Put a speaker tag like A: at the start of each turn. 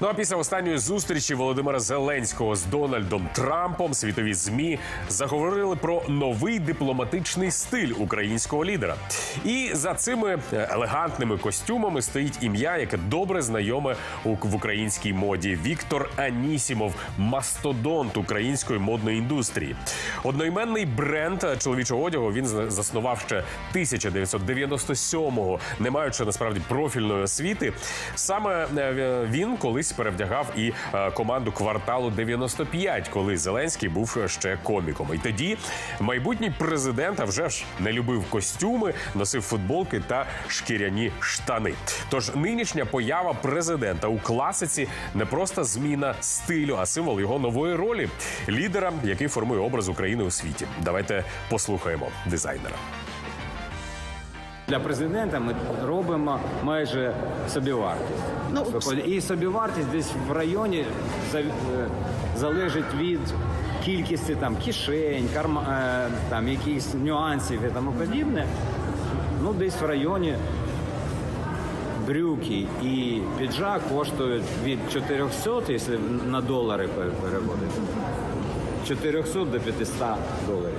A: Ну а після останньої зустрічі Володимира Зеленського з Дональдом Трампом світові змі заговорили про новий дипломатичний стиль українського лідера. І за цими е, елегантними костюмами стоїть ім'я, яке добре знайоме в українській моді. Віктор Анісімов, мастодонт української модної індустрії. Одноіменний бренд чоловічого одягу він заснував ще 1997-го, не маючи насправді профільної освіти. Саме е, він колись перевдягав і е, команду кварталу 95, коли Зеленський був ще коміком. І тоді майбутній президент а вже ж не любив костюми, носив футболки та шкіряні штани. Тож нинішня поява президента у класиці не просто зміна стилю, а символ його нової ролі лідера, який формує образ України у світі. Давайте послухаємо дизайнера.
B: Для президента ми робимо майже собівартість.
C: Ну,
B: І собівартість десь в районі е, залежить від кількості там кишень, карма, е, там якихось нюансів і тому подібне. Ну, десь в районі брюки і піджак коштують від 400, якщо на долари пер- переводити. 400 до 500 доларів.